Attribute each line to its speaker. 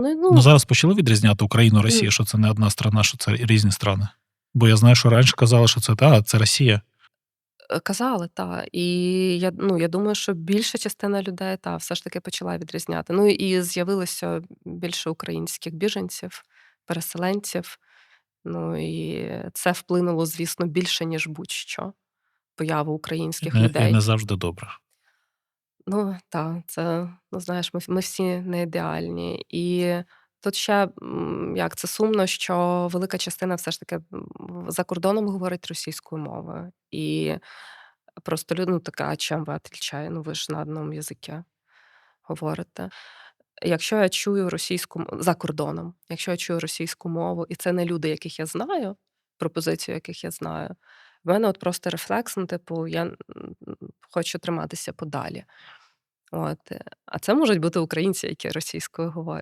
Speaker 1: Ну,
Speaker 2: Ну,
Speaker 1: ну
Speaker 2: зараз почали відрізняти Україну, Росію, що це не одна страна, що це різні страни? Бо я знаю, що раніше казали, що це та, це Росія.
Speaker 1: Е, казали, та. І я, ну, я думаю, що більша частина людей, та, все ж таки почала відрізняти. Ну, і з'явилося більше українських біженців, переселенців. Ну, і це вплинуло, звісно, більше, ніж будь-що, появу
Speaker 2: І
Speaker 1: українських
Speaker 2: не і
Speaker 1: людей.
Speaker 2: не завжди добре.
Speaker 1: Ну та, це, ну, знаєш, ми ми всі не ідеальні. І тут ще, як це сумно, що велика частина все ж таки, за кордоном говорить російською мовою. І просто люди, ну, така: "А чем вы отличае ну, ви ж на одному язикі говорите". Якщо я чую російську м за кордоном, якщо я чую російську мову, і це не люди, яких я знаю, пропозицію яких я знаю, в мене от просто рефлекс, ну, типу, я, хочу триматися подалі. От, а це можуть бути українці, які російською говорять.